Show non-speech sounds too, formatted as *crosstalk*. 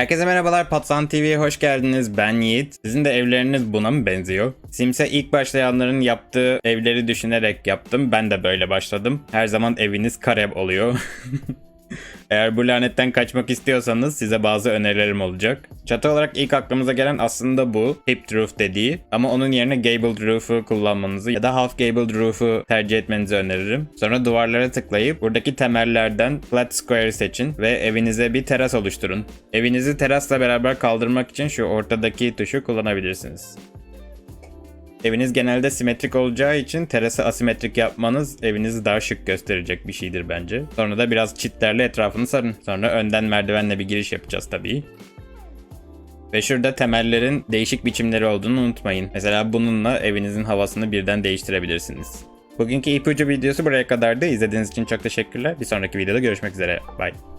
Herkese merhabalar Patsan TV'ye hoş geldiniz. Ben Yiğit. Sizin de evleriniz buna mı benziyor? Sims'e ilk başlayanların yaptığı evleri düşünerek yaptım. Ben de böyle başladım. Her zaman eviniz kare oluyor. *laughs* Eğer bu lanetten kaçmak istiyorsanız size bazı önerilerim olacak. Çatı olarak ilk aklımıza gelen aslında bu. Hipped roof dediği. Ama onun yerine gabled roof'u kullanmanızı ya da half gabled roof'u tercih etmenizi öneririm. Sonra duvarlara tıklayıp buradaki temellerden flat square seçin ve evinize bir teras oluşturun. Evinizi terasla beraber kaldırmak için şu ortadaki tuşu kullanabilirsiniz. Eviniz genelde simetrik olacağı için terası asimetrik yapmanız evinizi daha şık gösterecek bir şeydir bence. Sonra da biraz çitlerle etrafını sarın. Sonra önden merdivenle bir giriş yapacağız tabii. Ve şurada temellerin değişik biçimleri olduğunu unutmayın. Mesela bununla evinizin havasını birden değiştirebilirsiniz. Bugünkü ipucu videosu buraya kadardı. İzlediğiniz için çok teşekkürler. Bir sonraki videoda görüşmek üzere. Bye.